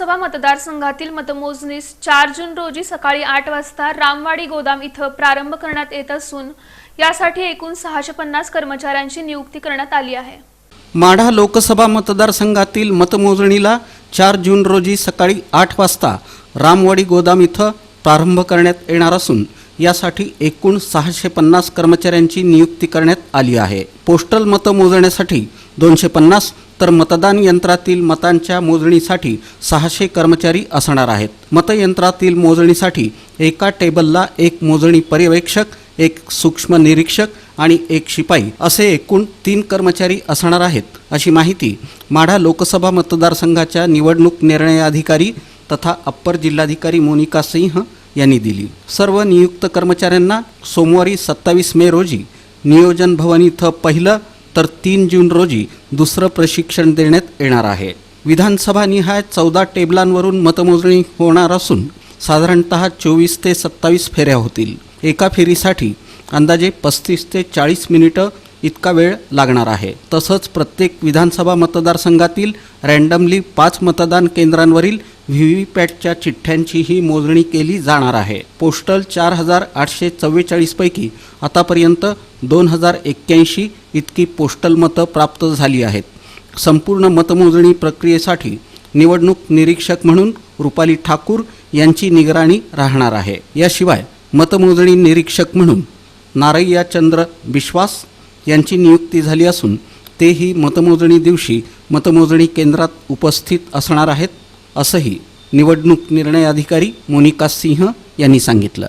लोकसभा मतदारसंघातील मतमोजणीस चार जून रोजी सकाळी आठ वाजता रामवाडी गोदाम इथं प्रारंभ करण्यात येत असून यासाठी एकूण सहाशे पन्नास कर्मचाऱ्यांची नियुक्ती करण्यात आली आहे. माढा लोकसभा मतदारसंघातील मतमोजणीला चार जून रोजी सकाळी आठ वाजता रामवाडी गोदाम इथं प्रारंभ करण्यात येणार असून यासाठी एकूण सहाशे पन्नास कर्मचाऱ्यांची नियुक्ती करण्यात आली आहे. पोस्टल मतं मोजण्यासाठी दोनशे पन्नास तर मतदान यंत्रातील मतांच्या मोजणीसाठी सहाशे कर्मचारी असणार आहेत. मतयंत्रातील मोजणीसाठी एका टेबलला एक मोजणी पर्यवेक्षक एक सूक्ष्म निरीक्षक आणि एक शिपाई असे एकूण तीन कर्मचारी असणार आहेत. अशी माहिती माढा लोकसभा मतदारसंघाच्या निवडणूक निर्णय अधिकारी तथा अप्पर जिल्हाधिकारी मोनिका सिंह यांनी दिली. सर्व नियुक्त कर्मचाऱ्यांना सोमवारी सत्तावीस मे रोजी नियोजन भवन इथं पहिलं तर तीन जून रोजी दुसरं प्रशिक्षण देण्यात येणार आहे. विधानसभा निहाय चौदा टेबलांवरून मतमोजणी होणार असून साधारणत चोवीस ते सत्तावीस फेऱ्या होतील. एका फेरीसाठी अंदाजे पस्तीस ते चाळीस मिनिटं इतका वेळ लागणार आहे. तसंच प्रत्येक विधानसभा मतदारसंघातील रँडमली पाच मतदान केंद्रांवरील व्ही व्ही पॅटच्या चिठ्ठ्यांचीही मोजणी केली जाणार आहे. पोस्टल चार हजार आठशे चव्वेचाळीसपैकी आतापर्यंत दोन हजार एक्क्याऐंशी इतकी पोस्टल मतं प्राप्त झाली आहेत. संपूर्ण मतमोजणी प्रक्रियेसाठी निवडणूक निरीक्षक म्हणून रुपाली ठाकूर यांची निगराणी राहणार आहे. याशिवाय मतमोजणी निरीक्षक म्हणून नारय्या चंद्र विश्वास यांची नियुक्ती झाली असून तेही मतमोजणी दिवशी मतमोजणी केंद्रात उपस्थित असणार आहेत असंही निवडणूक निर्णय अधिकारी मोनिका सिंह यांनी सांगितलं.